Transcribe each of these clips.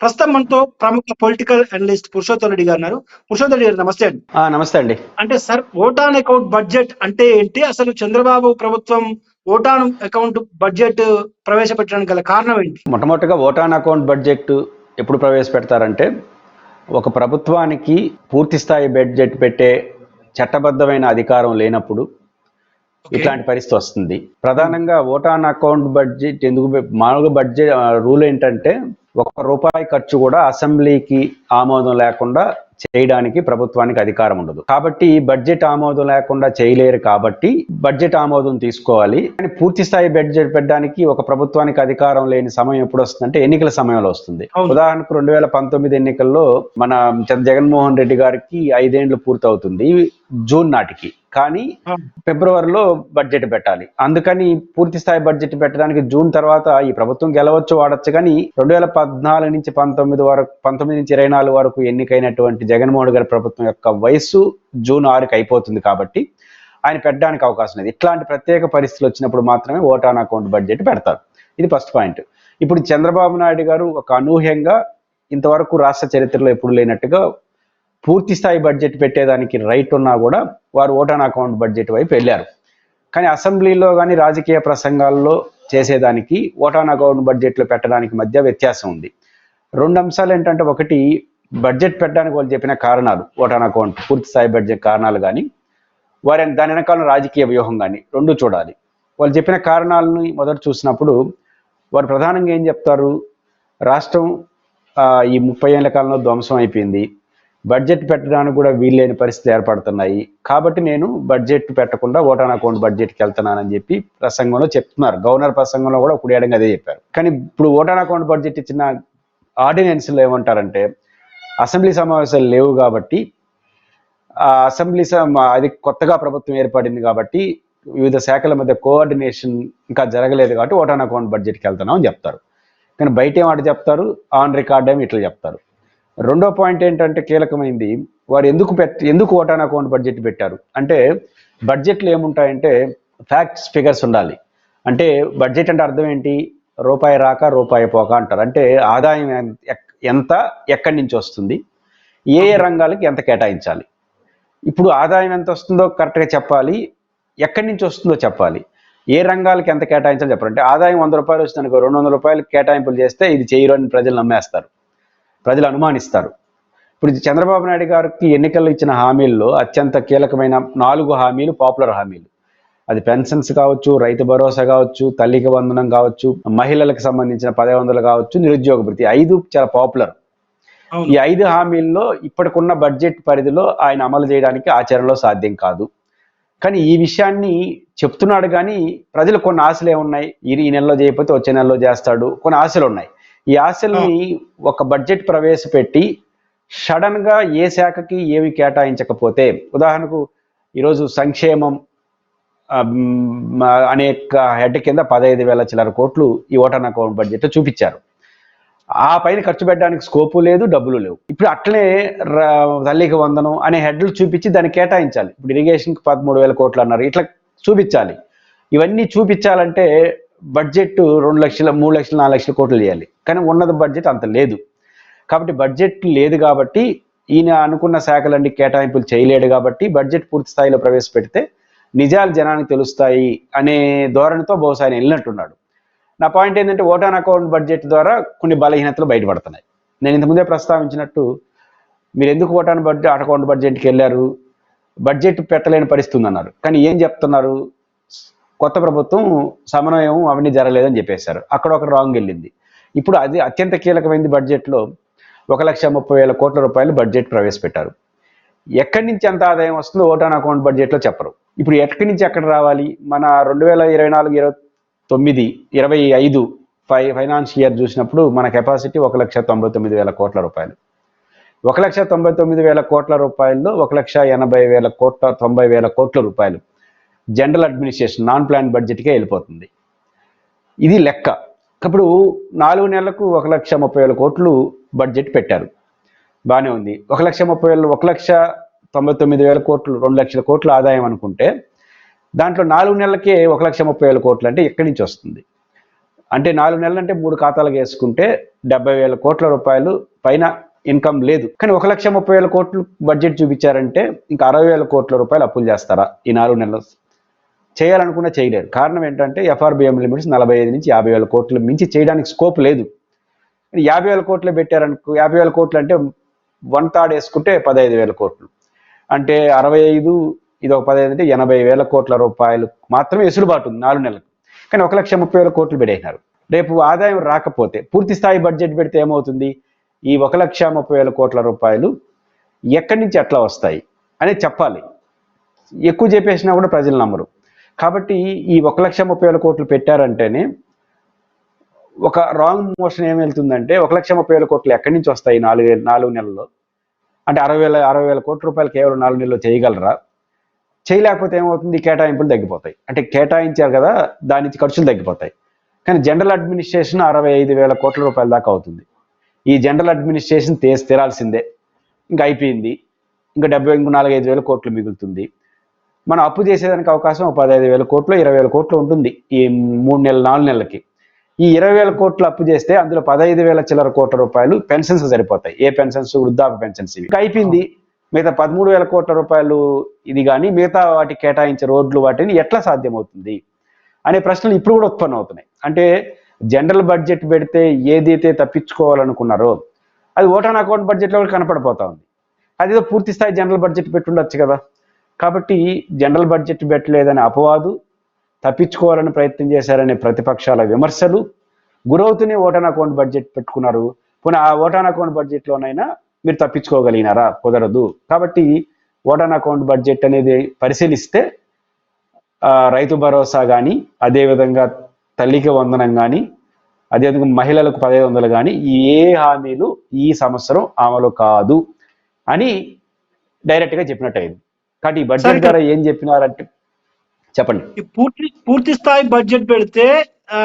ప్రస్తుతం మనతో ప్రముఖ పొలిటికల్ అనలిస్ట్ పురుషోత్తం రెడ్డి గారు ఉన్నారు. పురుషోత్తం రెడ్డి గారు నమస్తే అండి. నమస్తే అండి. అంటే సార్ ఓటాన్ అకౌంట్ బడ్జెట్ అంటే ఏంటి? అసలు చంద్రబాబు ప్రభుత్వం ఓటాన్ అకౌంట్ బడ్జెట్ ప్రవేశపెట్టడానికి గల కారణం ఏంటి? మొట్టమొదటిగా ఓటాన్ అకౌంట్ బడ్జెట్ ఎప్పుడు ప్రవేశపెడతారంటే ఒక ప్రభుత్వానికి పూర్తి స్థాయి బడ్జెట్ పెట్టే చట్టబద్ధమైన అధికారం లేనప్పుడు ఇట్లాంటి పరిస్థితి వస్తుంది. ప్రధానంగా ఓటాన్ అకౌంట్ బడ్జెట్ ఎందుకు మామూలుగా బడ్జెట్ రూల్ ఏంటంటే ఒక్క రూపాయి ఖర్చు కూడా అసెంబ్లీకి ఆమోదం లేకుండా చేయడానికి ప్రభుత్వానికి అధికారం ఉండదు. కాబట్టి బడ్జెట్ ఆమోదం లేకుండా చేయలేరు కాబట్టి బడ్జెట్ ఆమోదం తీసుకోవాలి. కానీ పూర్తి స్థాయి బడ్జెట్ పెట్టడానికి ఒక ప్రభుత్వానికి అధికారం లేని సమయం ఎప్పుడు వస్తుందంటే ఎన్నికల సమయంలో వస్తుంది. ఉదాహరణకు రెండు వేల పంతొమ్మిది ఎన్నికల్లో మన జగన్మోహన్ రెడ్డి గారికి ఐదేండ్లు పూర్తవుతుంది. జూన్ నాటికి. కానీ ఫిబ్రవరిలో బడ్జెట్ పెట్టాలి. అందుకని పూర్తి స్థాయి బడ్జెట్ పెట్టడానికి జూన్ తర్వాత ఈ ప్రభుత్వం గెలవచ్చు వాడచ్చు. కానీ రెండు వేల పద్నాలుగు నుంచి పంతొమ్మిది వరకు పంతొమ్మిది నుంచి ఇరవై నాలుగు వరకు ఎన్నికైనటువంటి జగన్మోహన్ గారి ప్రభుత్వం యొక్క వయసు జూన్ ఆరుకి అయిపోతుంది కాబట్టి ఆయన పెట్టడానికి అవకాశం లేదు. ఇట్లాంటి ప్రత్యేక పరిస్థితులు వచ్చినప్పుడు మాత్రమే ఓటాన్ అకౌంట్ బడ్జెట్ పెడతారు. ఇది ఫస్ట్ పాయింట్. ఇప్పుడు చంద్రబాబు నాయుడు గారు ఒక అనూహ్యంగా ఇంతవరకు రాష్ట్ర చరిత్రలో ఎప్పుడు లేనట్టుగా పూర్తి స్థాయి బడ్జెట్ పెట్టేదానికి రైట్ ఉన్నా కూడా వారు ఓటాన్ అకౌంట్ బడ్జెట్ వైపు వెళ్ళారు. కానీ అసెంబ్లీలో కానీ రాజకీయ ప్రసంగాల్లో చేసేదానికి ఓటాన్ అకౌంట్ బడ్జెట్లో పెట్టడానికి మధ్య వ్యత్యాసం ఉంది. రెండు అంశాలు ఏంటంటే ఒకటి బడ్జెట్ పెట్టడానికి వాళ్ళు చెప్పిన కారణాలు ఓటాన్ అకౌంట్ పూర్తి స్థాయి బడ్జెట్ కారణాలు కానీ వారి దాని వెనకాల రాజకీయ వ్యూహం కానీ రెండు చూడాలి. వాళ్ళు చెప్పిన కారణాలను మొదట చూసినప్పుడు వారు ప్రధానంగా ఏం చెప్తారు? రాష్ట్రం ఈ ముప్పై ఏళ్ళ కాలంలో ధ్వంసం అయిపోయింది. బడ్జెట్ పెట్టడానికి కూడా వీల్లేని పరిస్థితులు ఏర్పడుతున్నాయి. కాబట్టి నేను బడ్జెట్ పెట్టకుండా ఓటాన్ అకౌంట్ బడ్జెట్కి వెళ్తున్నానని చెప్పి ప్రసంగంలో చెప్తున్నారు. గవర్నర్ ప్రసంగంలో కూడా కుడియడంగా అదే చెప్పారు. కానీ ఇప్పుడు ఓటాన్ అకౌంట్ బడ్జెట్ ఇచ్చిన ఆర్డినెన్స్లో ఏమంటారంటే అసెంబ్లీ సమావేశాలు లేవు కాబట్టి ఆ అసెంబ్లీ అది కొత్తగా ప్రభుత్వం ఏర్పడింది కాబట్టి వివిధ శాఖల మధ్య కోఆర్డినేషన్ ఇంకా జరగలేదు కాబట్టి ఓటాన్ అకౌంట్ బడ్జెట్కి వెళ్తున్నాం అని చెప్తారు. కానీ బయట ఏమాట చెప్తారు? ఆన్ రికార్డ్ ఏమి ఇట్లా చెప్తారు. రెండో పాయింట్ ఏంటంటే కీలకమైంది. వారు ఎందుకు పెట్ ఎందుకు ఓటాన్ అకౌంట్ బడ్జెట్ పెట్టారు? అంటే బడ్జెట్లు ఏముంటాయంటే ఫ్యాక్ట్స్ ఫిగర్స్ ఉండాలి. అంటే బడ్జెట్ అంటే అర్థం ఏంటి? రూపాయి రాక రూపాయి పోక అంటారు. అంటే ఆదాయం ఎంత ఎక్కడి నుంచి వస్తుంది? ఏ ఏ రంగాలకి ఎంత కేటాయించాలి? ఇప్పుడు ఆదాయం ఎంత వస్తుందో కరెక్ట్గా చెప్పాలి. ఎక్కడి నుంచి వస్తుందో చెప్పాలి. ఏ రంగాలకి ఎంత కేటాయించాలో చెప్పాలి. అంటే ఆదాయం వంద రూపాయలు వచ్చిందనుకో రెండు వందల రూపాయలు కేటాయింపులు చేస్తే ఇది చేయరు అని ప్రజలు నమ్మేస్తారు. ప్రజలు అనుమానిస్తారు. ఇప్పుడు చంద్రబాబు నాయుడు గారికి ఎన్నికల్లో ఇచ్చిన హామీల్లో అత్యంత కీలకమైన నాలుగు హామీలు పాపులర్ హామీలు. అది పెన్షన్స్ కావచ్చు రైతు భరోసా కావచ్చు తల్లికి వందనం కావచ్చు మహిళలకు సంబంధించిన పదవి వందలు కావచ్చు నిరుద్యోగ భృతి. ఐదు చాలా పాపులర్. ఈ ఐదు హామీల్లో ఇప్పటికున్న బడ్జెట్ పరిధిలో ఆయన అమలు చేయడానికి ఆచరణలో సాధ్యం కాదు. కానీ ఈ విషయాన్ని చెప్తున్నాడు కానీ ప్రజలు కొన్ని ఆశలు ఏమున్నాయి? ఈ నెలలో చేయకపోతే వచ్చే నెలలో చేస్తాడు. కొన్ని ఆశలు ఉన్నాయి. ఈ ఆశల్ని ఒక బడ్జెట్ ప్రవేశపెట్టి సడన్గా ఏ శాఖకి ఏమి కేటాయించకపోతే ఉదాహరణకు ఈరోజు సంక్షేమం అనేక హెడ్ కింద పదహైదు వేల చిల్లర కోట్లు ఈ ఓటన్ అకౌంట్ బడ్జెట్ చూపించారు. ఆ పైన ఖర్చు పెట్టడానికి స్కోపు లేదు డబ్బులు లేవు. ఇప్పుడు అట్లనే తల్లికి వందనం అనే హెడ్లు చూపించి దాన్ని కేటాయించాలి. ఇప్పుడు ఇరిగేషన్కి పదమూడు వేల కోట్లు అన్నారు ఇట్లా చూపించాలి. ఇవన్నీ చూపించాలంటే బడ్జెట్ రెండు లక్షల మూడు లక్షలు నాలుగు లక్షల కోట్లు చేయాలి. కానీ ఉన్నది బడ్జెట్ అంత లేదు. కాబట్టి బడ్జెట్ లేదు కాబట్టి ఈయన అనుకున్న శాఖలన్నీ కేటాయింపులు చేయలేడు కాబట్టి బడ్జెట్ పూర్తి స్థాయిలో ప్రవేశపెడితే నిజాలు జనానికి తెలుస్తాయి అనే ధోరణితో బహుశా ఆయన వెళ్ళినట్టున్నాడు. నా పాయింట్ ఏంటంటే ఓటాన్ అకౌంట్ బడ్జెట్ ద్వారా కొన్ని బలహీనతలు బయటపడుతున్నాయి. నేను ఇంతకుముందే ప్రస్తావించినట్టు మీరు ఎందుకు ఓటాన్ బడ్జెట్ అకౌంట్ బడ్జెట్కి వెళ్ళారు? బడ్జెట్ పెట్టలేని పరిస్థితి ఉందన్నారు. కానీ ఏం చెప్తున్నారు? కొత్త ప్రభుత్వం సమన్వయం అవన్నీ జరగలేదని చెప్పేశారు. అక్కడ ఒక రాంగ్ వెళ్ళింది. ఇప్పుడు అది అత్యంత కీలకమైంది బడ్జెట్లో ఒక లక్ష ముప్పై వేల కోట్ల రూపాయలు బడ్జెట్ ప్రవేశపెట్టారు. ఎక్కడి నుంచి ఎంత ఆదాయం వస్తుందో ఓటాన్ అకౌంట్ బడ్జెట్లో చెప్పరు. ఇప్పుడు ఎక్కడి నుంచి ఎక్కడ రావాలి? మన రెండు వేల ఇరవై నాలుగు ఇరవై తొమ్మిది ఇరవై ఐదు ఫై ఫైనాన్స్ ఇయర్ చూసినప్పుడు మన కెపాసిటీ ఒక లక్ష తొంభై తొమ్మిది వేల కోట్ల రూపాయలు. ఒక లక్ష తొంభై తొమ్మిది వేల కోట్ల రూపాయల్లో ఒక లక్ష ఎనభై వేల కోట్ల తొంభై వేల కోట్ల రూపాయలు. జనరల్ అడ్మినిస్ట్రేషన్ నాన్ ప్లాన్ బడ్జెట్కే వెళ్ళిపోతుంది. ఇది లెక్క. అప్పుడు నాలుగు నెలలకు ఒక లక్ష ముప్పై వేల కోట్లు బడ్జెట్ పెట్టారు. బాగానే ఉంది. ఒక లక్ష ముప్పై వేలు ఒక లక్ష తొంభై తొమ్మిది వేల కోట్లు రెండు లక్షల కోట్ల ఆదాయం అనుకుంటే దాంట్లో నాలుగు నెలలకే ఒక లక్ష ముప్పై వేల కోట్లు అంటే ఎక్కడి నుంచి వస్తుంది. అంటే నాలుగు నెలలు అంటే మూడు ఖాతాలకు వేసుకుంటే డెబ్బై వేల కోట్ల రూపాయలు పైన ఇన్కమ్ లేదు. కానీ ఒక లక్ష ముప్పై వేల కోట్లు బడ్జెట్ చూపించారంటే ఇంకా అరవై వేల కోట్ల రూపాయలు అప్పులు చేస్తారా ఈ నాలుగు నెలలు? చేయాలనుకున్నా చేయలేరు కారణం ఏంటంటే ఎఫ్ఆర్బిఎం లిమిట్స్ నలభై ఐదు నుంచి యాభై వేల కోట్లు మించి చేయడానికి స్కోప్ లేదు. యాభై వేల కోట్లు పెట్టారనుకో యాభై వేల కోట్లు అంటే వన్ థర్డ్ వేసుకుంటే పదహైదు వేల కోట్లు. అంటే అరవై ఐదు ఇది ఒక పదహైదు అంటే ఎనభై వేల కోట్ల రూపాయలు మాత్రమే వెసులుబాటు ఉంది నాలుగు నెలలకు. కానీ ఒక లక్ష ముప్పై వేల కోట్లు పెట్టేసినారు. రేపు ఆదాయం రాకపోతే పూర్తి స్థాయి బడ్జెట్ పెడితే ఏమవుతుంది? ఈ ఒక లక్ష ముప్పై వేల కోట్ల రూపాయలు ఎక్కడి నుంచి ఎట్లా వస్తాయి? అనేది చెప్పాలి. ఎక్కువ చెప్పేసినా కూడా ప్రజలు నమ్మరు. కాబట్టి ఈ ఒక లక్ష ముప్పై వేల కోట్లు పెట్టారంటేనే ఒక రాంగ్ మోషన్ ఏం వెళ్తుందంటే ఒక లక్ష ముప్పై వేల కోట్లు ఎక్కడి నుంచి వస్తాయి నాలుగు నాలుగు నెలల్లో? అంటే అరవై వేల అరవై వేల కోట్ల రూపాయలు కేవలం నాలుగు నెలల్లో చేయగలరా? చేయలేకపోతే ఏమవుతుంది? కేటాయింపులు తగ్గిపోతాయి. అంటే కేటాయించారు కదా దాని నుంచి ఖర్చులు తగ్గిపోతాయి. కానీ జనరల్ అడ్మినిస్ట్రేషన్ అరవై ఐదు వేల కోట్ల రూపాయల దాకా అవుతుంది. ఈ జనరల్ అడ్మినిస్ట్రేషన్ తీసి తీరాల్సిందే. ఇంకా అయిపోయింది. ఇంకా డెబ్బై ఇంకో నాలుగైదు వేల కోట్లు మిగులుతుంది. మనం అప్పు చేసేదానికి అవకాశం పదహైదు వేల కోట్లు ఇరవై వేల కోట్లు ఉంటుంది ఈ మూడు నెలలు నాలుగు నెలలకి. ఈ ఇరవై వేల కోట్లు అప్పు చేస్తే అందులో పదహైదు వేల చిల్లర కోట్ల రూపాయలు పెన్షన్స్ సరిపోతాయి. ఏ పెన్షన్స్? వృద్ధాప్య పెన్షన్స్ ఇవి. ఇంకా అయిపోయింది మిగతా పదమూడు వేల కోట్ల రూపాయలు ఇది కానీ మిగతా వాటికి కేటాయించే రోడ్లు వాటిని ఎట్లా సాధ్యమవుతుంది? అనే ప్రశ్నలు ఇప్పుడు కూడా ఉత్పన్నం అవుతున్నాయి. అంటే జనరల్ బడ్జెట్ పెడితే ఏదైతే తప్పించుకోవాలనుకున్నారో అది ఓటాన్ అకౌంట్ బడ్జెట్లో కూడా కనపడిపోతా ఉంది. అదేదో పూర్తి స్థాయి జనరల్ బడ్జెట్ పెట్టుండొచ్చు కదా. కాబట్టి జనరల్ బడ్జెట్ పెట్టలేదని అపవాదు తప్పించుకోవాలని ప్రయత్నం చేశారనే ప్రతిపక్షాల విమర్శలు. గురవుతూనే ఓటాన్ అకౌంట్ బడ్జెట్ పెట్టుకున్నారు. పోనీ ఆ ఓటాన్ అకౌంట్ బడ్జెట్లోనైనా మీరు తప్పించుకోగలిగినారా? కుదరదు. కాబట్టి ఓటాన్ అకౌంట్ బడ్జెట్ అనేది పరిశీలిస్తే రైతు భరోసా కానీ అదేవిధంగా తల్లికి వందనం కానీ అదేవిధంగా మహిళలకు పదహైదు వందలు కానీ ఏ హామీలు ఈ సంవత్సరం అమలు కాదు అని డైరెక్ట్గా చెప్పినట్టు అయింది కాబట్టి ఈ బడ్జెట్. ద్వారా ఏం చెప్పినారంటే చెప్పండి. పూర్తి పూర్తి స్థాయి బడ్జెట్ పెడితే ఆ,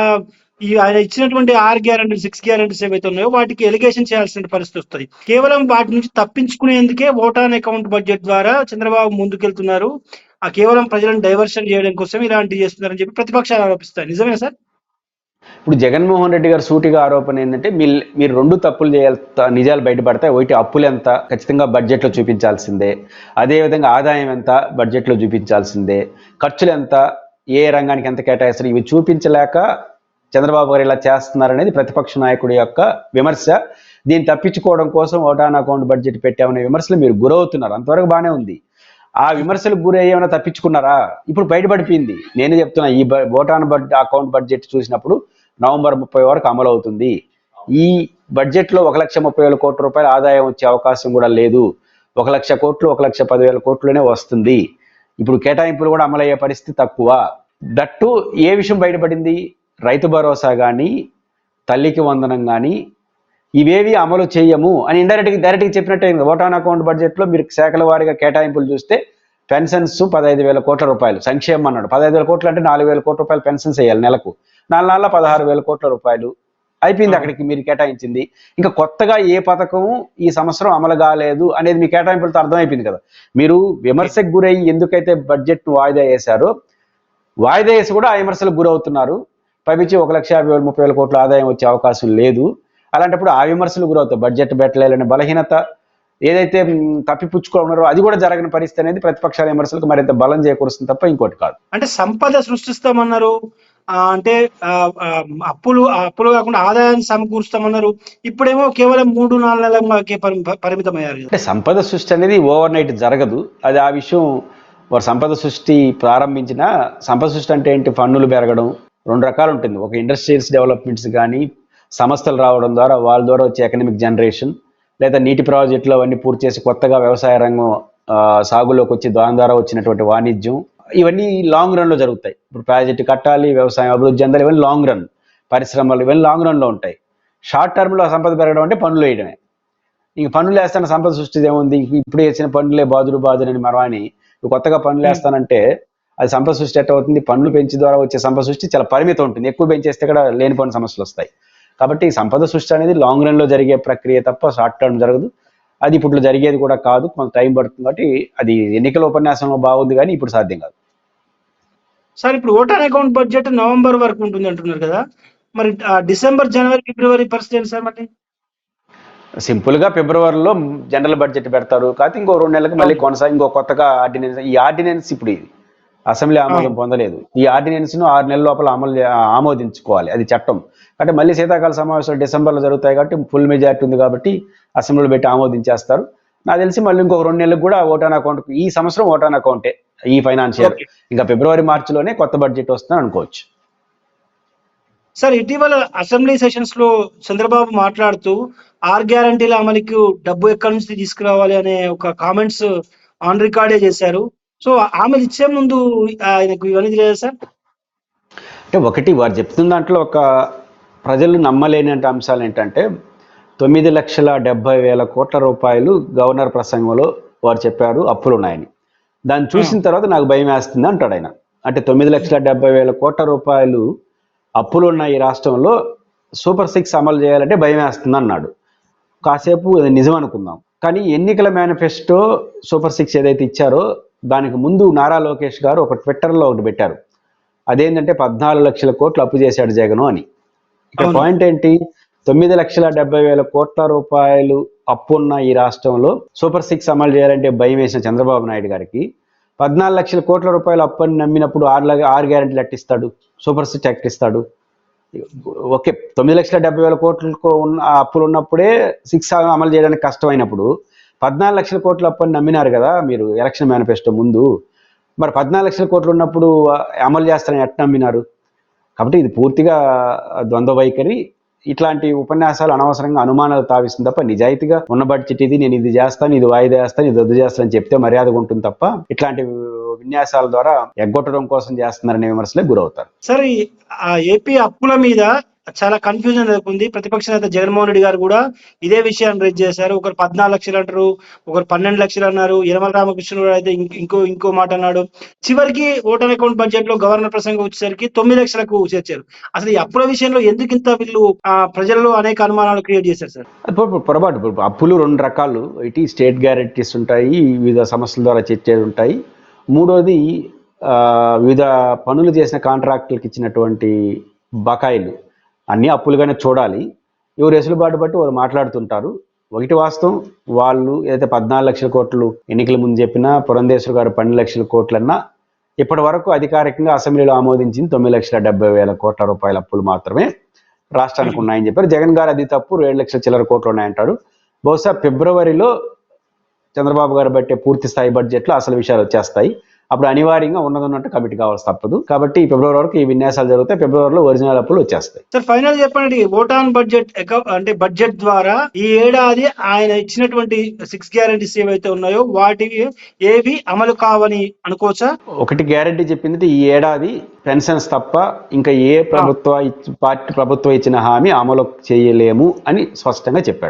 ఈ ఆయన ఇచ్చినటువంటి ఆరు గ్యారంటీ సిక్స్ గ్యారంటీస్ ఏవైతే ఉన్నాయో వాటికి ఎలిగేషన్ చేయాల్సిన పరిస్థితి వస్తుంది. కేవలం వాటి నుంచి తప్పించుకునేందుకే ఓటాన్ అకౌంట్ బడ్జెట్ ద్వారా చంద్రబాబు ముందుకెళ్తున్నారు. ఆ కేవలం ప్రజలను డైవర్షన్ చేయడం కోసం ఇలాంటివి చేస్తున్నారని చెప్పి ప్రతిపక్షాలు ఆరోపిస్తాయి. నిజమే సార్? ఇప్పుడు జగన్మోహన్ రెడ్డి గారు సూటిగా ఆరోపణ ఏంటంటే మీరు మీరు రెండు తప్పులు చేయాలి నిజాలు బయటపడతాయి ఒకటి అప్పులు ఎంత ఖచ్చితంగా బడ్జెట్లో చూపించాల్సిందే. అదేవిధంగా ఆదాయం ఎంత బడ్జెట్లో చూపించాల్సిందే. ఖర్చులు ఎంత ఏ రంగానికి ఎంత కేటాయిస్తారు ఇవి చూపించలేక చంద్రబాబు గారు ఇలా చేస్తున్నారనేది ప్రతిపక్ష నాయకుడి యొక్క విమర్శ. దీన్ని తప్పించుకోవడం కోసం ఓటాన్ అకౌంట్ బడ్జెట్ పెట్టామనే విమర్శలు మీరు గురవుతున్నారు. అంతవరకు బాగానే ఉంది. ఆ విమర్శలకు గురి ఏమైనా తప్పించుకున్నారా? ఇప్పుడు బయటపడిపోయింది. నేను చెప్తున్నా ఈ భూటాన్ బడ్జెట్ బడ్ అకౌంట్ బడ్జెట్ చూసినప్పుడు నవంబర్ ముప్పై వరకు అమలు అవుతుంది. ఈ బడ్జెట్లో ఒక లక్ష ముప్పై వేల కోట్ల రూపాయల ఆదాయం వచ్చే అవకాశం కూడా లేదు. ఒక లక్ష కోట్లు ఒక లక్ష పదివేల కోట్లునే వస్తుంది. ఇప్పుడు కేటాయింపులు కూడా అమలయ్యే పరిస్థితి తక్కువ. దట్టు ఏ విషయం బయటపడింది? రైతు భరోసా కానీ తల్లికి వందనం కానీ ఇవేవి అమలు చేయము అని ఇండైరెక్ట్గా డైరెక్ట్గా చెప్పినట్టే. ఓటాన్ అకౌంట్ బడ్జెట్లో మీరు శాఖల వారీగా కేటాయింపులు చూస్తే పెన్షన్స్ పదహైదు వేల కోట్ల రూపాయలు. సంక్షేమం అన్నాడు. పదహైదు వేల కోట్లు అంటే నాలుగు వేల కోట్ల రూపాయలు పెన్షన్స్ వేయాలి నెలకు. నాలుగు నెలల పదహారు వేల కోట్ల రూపాయలు అయిపోయింది అక్కడికి మీరు కేటాయించింది. ఇంకా కొత్తగా ఏ పథకం ఈ సంవత్సరం అమలు కాలేదు అనేది మీ కేటాయింపులతో అర్థమైపోయింది కదా. మీరు విమర్శకు గురై ఎందుకైతే బడ్జెట్ వాయిదా వేశారో వాయిదా వేసి కూడా ఆ విమర్శలకు గురవుతున్నారు. పైపించి ఒక లక్ష యాభై వేల ముప్పై వేల కోట్ల ఆదాయం వచ్చే అవకాశం లేదు. అలాంటప్పుడు ఆ విమర్శలు గురవుతాయి. బడ్జెట్ పెట్టలేని బలహీనత ఏదైతే మ్, తప్పిపుచ్చుకున్నారో అది కూడా జరగని పరిస్థితి అనేది ప్రతిపక్షాల విమర్శలకు మరింత బలం చేకూరుస్తుంది తప్ప ఇంకోటి కాదు. అంటే సంపద సృష్టిస్తామన్నారు. అంటే అప్పులు అప్పులు కాకుండా ఆదాయాన్ని సమకూరుస్తామన్నారు. ఇప్పుడేమో కేవలం మూడు నాలుగు నెలలకే పరి- పరిమితమయ్యారు. అంటే సంపద సృష్టి అనేది ఓవర్ నైట్ జరగదు. అది ఆ విషయం వారు సంపద సృష్టి ప్రారంభించిన సంపద సృష్టి అంటే ఏంటి? పన్నులు పెరగడం. రెండు రకాలు ఉంటుంది. ఒక ఇండస్ట్రియల్స్ డెవలప్మెంట్స్ కానీ సంస్థలు రావడం ద్వారా వాళ్ళ ద్వారా వచ్చే ఎకనామిక్ జనరేషన్ లేదా నీటి ప్రాజెక్టులు అవన్నీ పూర్తి చేసి కొత్తగా వ్యవసాయ రంగం ఆ, సాగులోకి వచ్చి దాని ద్వారా వచ్చినటువంటి వాణిజ్యం ఇవన్నీ లాంగ్ రన్లో జరుగుతాయి. ఇప్పుడు ప్రాజెక్టు కట్టాలి వ్యవసాయం అభివృద్ధి చెందాలి ఇవన్నీ లాంగ్ రన్ పరిశ్రమలు ఇవన్నీ లాంగ్ రన్లో ఉంటాయి. షార్ట్ టర్మ్లో సంపద పెరగడం అంటే పనులు వేయడమే. ఇంక పనులు వేస్తాన సంపద సృష్టి ఏముంది? ఇప్పుడు వేసిన పనులే బాదుడు బాదుడని మరవాని కొత్తగా పనులు వేస్తానంటే అది సంపద సృష్టి ఎట్ట అవుతుంది? పెంచి ద్వారా వచ్చే సంపద సృష్టి చాలా పరిమితం ఉంటుంది. ఎక్కువ పెంచేస్తే కూడా లేని పని సమస్యలు వస్తాయి. కాబట్టి ఈ సంపద సృష్టి అనేది లాంగ్ రన్లో జరిగే ప్రక్రియ తప్ప షార్ట్ టర్మ్ జరగదు. అది ఇప్పుడు జరిగేది కూడా కాదు. కొంత టైం పడుతుంది కాబట్టి అది ఎన్నికల ఉపన్యాసంలో బాగుంది కానీ ఇప్పుడు సాధ్యం కాదు. సార్ ఇప్పుడు ఓటాన్ అకౌంట్ బడ్జెట్ నవంబర్ వరకు ఉంటుంది అంటున్నారు కదా. మరి డిసెంబర్ జనవరి ఫిబ్రవరి పరిస్థితి ఏంటి సార్ మరి? సింపుల్గా ఫిబ్రవరిలో జనరల్ బడ్జెట్ పెడతారు. కాకపోతే ఇంకో రెండు నెలలకు మళ్ళీ కొనసాగి ఇంకో కొత్తగా ఆర్డినెన్స్ ఈ ఆర్డినెన్స్ ఇప్పుడు ఇది. అసెంబ్లీ ఆమోదం పొందలేదు. ఈ ఆర్డినెన్స్ను ఆరు నెలల లోపల అమలు ఆమోదించుకోవాలి. అది చట్టం. అంటే మళ్ళీ శీతాకాల సమావేశాలు డిసెంబర్లో జరుగుతాయి కాబట్టి ఫుల్ మెజారిటీ ఉంది కాబట్టి అసెంబ్లీలో పెట్టి ఆమోదించేస్తారు. నాకు తెలిసి మళ్ళీ ఇంకో రెండు నెలలకు కూడా ఓటాన్ అకౌంట్ ఈ సంవత్సరం ఓటాన్ అకౌంటే ఈ ఫైనాన్షియల్. ఇంకా ఫిబ్రవరి మార్చిలోనే కొత్త బడ్జెట్ వస్తుందని అనుకోవచ్చు. సార్ ఇటీవల అసెంబ్లీ సెషన్స్లో చంద్రబాబు మాట్లాడుతూ ఆర్ గ్యారంటీల అమలుకి డబ్బు ఎక్కడి నుంచి తీసుకురావాలి అనే ఒక కామెంట్స్ ఆన్ రికార్డే చేశారు. సో ఆమె ఇచ్చే ముందు ఆయనకు ఇవన్నీ తెలియదు సార్? అంటే ఒకటి వారు చెప్తున్న దాంట్లో ఒక ప్రజలు నమ్మలేని అంశాలు ఏంటంటే తొమ్మిది లక్షల డెబ్బై వేల కోట్ల రూపాయలు గవర్నర్ ప్రసంగంలో వారు చెప్పారు అప్పులు ఉన్నాయని దాన్ని చూసిన తర్వాత నాకు భయం వేస్తుంది అంటాడు ఆయన. అంటే తొమ్మిది లక్షల డెబ్బై వేల కోట్ల రూపాయలు అప్పులు ఉన్న ఈ రాష్ట్రంలో సూపర్ సిక్స్ అమలు చేయాలంటే భయం వేస్తుంది అన్నాడు. కాసేపు నిజం అనుకుందాం. కానీ ఎన్నికల మేనిఫెస్టో సూపర్ సిక్స్ ఏదైతే ఇచ్చారో దానికి ముందు నారా లోకేష్ గారు ఒక ట్విట్టర్లో ఒకటి పెట్టారు. అదేంటంటే పద్నాలుగు లక్షల కోట్లు అప్పు చేశాడు జగను అని. ఇక్కడ. పాయింట్ ఏంటి? తొమ్మిది లక్షల డెబ్బై వేల కోట్ల రూపాయలు అప్పు ఉన్న ఈ రాష్ట్రంలో సూపర్ సిక్స్ అమలు చేయాలంటే భయం వేసిన చంద్రబాబు నాయుడు గారికి. పద్నాలుగు లక్షల కోట్ల రూపాయల అప్పని నమ్మినప్పుడు ఆరు ఆరు గ్యారెంటీలు అట్టిస్తాడు. సూపర్ సిక్స్ యాక్ట్ ఇస్తాడు. ఓకే తొమ్మిది లక్షల డెబ్బై వేల కోట్లకు ఉన్న అప్పులు ఉన్నప్పుడే సిక్స్ అమలు చేయడానికి కష్టమైనప్పుడు పద్నాలుగు లక్షల కోట్ల అప్పని నమ్మినారు కదా మీరు ఎలక్షన్ మేనిఫెస్టో ముందు. మరి పద్నాలుగు లక్షల కోట్లు ఉన్నప్పుడు అమలు చేస్తారని ఎట్లా నమ్మినారు? కాబట్టి ఇది పూర్తిగా ద్వంద్వ వైఖరి. ఇట్లాంటి ఉపన్యాసాలు అనవసరంగా అనుమానాలు తావిస్తుంది తప్ప నిజాయితీగా ఉన్న బడ్జెట్ ఇది నేను ఇది చేస్తాను ఇది వాయిదా చేస్తాను ఇది రద్దు చేస్తానని చెప్తే మర్యాదగా ఉంటుంది తప్ప ఇట్లాంటి విన్యాసాల ద్వారా ఎగ్గొట్టడం కోసం చేస్తున్నారనే విమర్శలే గురవుతారు. సరే ఆ ఏపీ అప్పుల మీద చాలా కన్ఫ్యూజన్ నెలకొంది ప్రతిపక్ష నేత జగన్మోహన్ రెడ్డి గారు కూడా ఇదే విషయాన్ని రేజ్ చేశారు. ఒకరు పద్నాలుగు లక్షలు అంటారు ఒకరు పన్నెండు లక్షలు అన్నారు యనమల రామకృష్ణుడు అయితే ఇంకో ఇంకో మాట అన్నాడు. చివరికి ఓటర్ అకౌంట్ బడ్జెట్లో గవర్నర్ ప్రసంగం వచ్చేసరికి తొమ్మిది లక్షలకు చేర్చారు. అసలు ఈ అప్పుల విషయంలో ఎందుకు ఇంత వీళ్ళు ప్రజల్లో అనేక అనుమానాలు క్రియేట్ చేశారు సార్? పొరపాటు అప్పులు రెండు రకాలు. ఇటు స్టేట్ గ్యారెంటీస్ ఉంటాయి వివిధ సమస్యల ద్వారా చర్చేది ఉంటాయి. మూడోది ఆ, వివిధ పనులు చేసిన కాంట్రాక్టులకు ఇచ్చినటువంటి బకాయిలు. అన్ని అప్పులుగానే చూడాలి. ఎవరు వెసులుబాటు బట్టి వారు మాట్లాడుతుంటారు. ఒకటి వాస్తవం వాళ్ళు ఏదైతే పద్నాలుగు లక్షల కోట్లు ఎన్నికల ముందు చెప్పినా పురంధేశ్వర గారు పన్నెండు లక్షల కోట్లన్నా ఇప్పటి వరకు అధికారికంగా అసెంబ్లీలో ఆమోదించింది తొమ్మిది లక్షల డెబ్బై వేల కోట్ల రూపాయల అప్పులు మాత్రమే రాష్ట్రానికి ఉన్నాయని చెప్పారు. జగన్ గారు అది తప్పు ఏడు లక్షల చిల్లర కోట్లు ఉన్నాయంటారు. బహుశా ఫిబ్రవరిలో చంద్రబాబు గారు బట్టే పూర్తి స్థాయి బడ్జెట్లో అసలు విషయాలు వచ్చేస్తాయి. అప్పుడు అనివార్యంగా ఉన్నది ఉన్నట్టు కమిటీ కావాల్సి తప్పదు. కాబట్టి ఫిబ్రవరి వరకు ఈ విన్యాసాలు జరుగుతాయి ఫిబ్రవరిలో ఒరిజినల్ అప్పులు వచ్చేస్తాయి. సార్ ఫైనల్ చెప్పండి ఓటాన్ బడ్జెట్ అంటే బడ్జెట్ ద్వారా ఈ ఏడాది ఆయన ఇచ్చినటువంటి సిక్స్ గ్యారంటీస్ ఏవైతే ఉన్నాయో వాటివి ఏవి అమలు కావని అనుకోవచ్చా? ఒకటి గ్యారంటీ చెప్పింది ఈ ఏడాది పెన్షన్స్ తప్ప ఇంకా ఏ ప్రభుత్వ పార్టీ ప్రభుత్వం ఇచ్చిన హామీ అమలు చేయలేము అని స్పష్టంగా చెప్పాడు.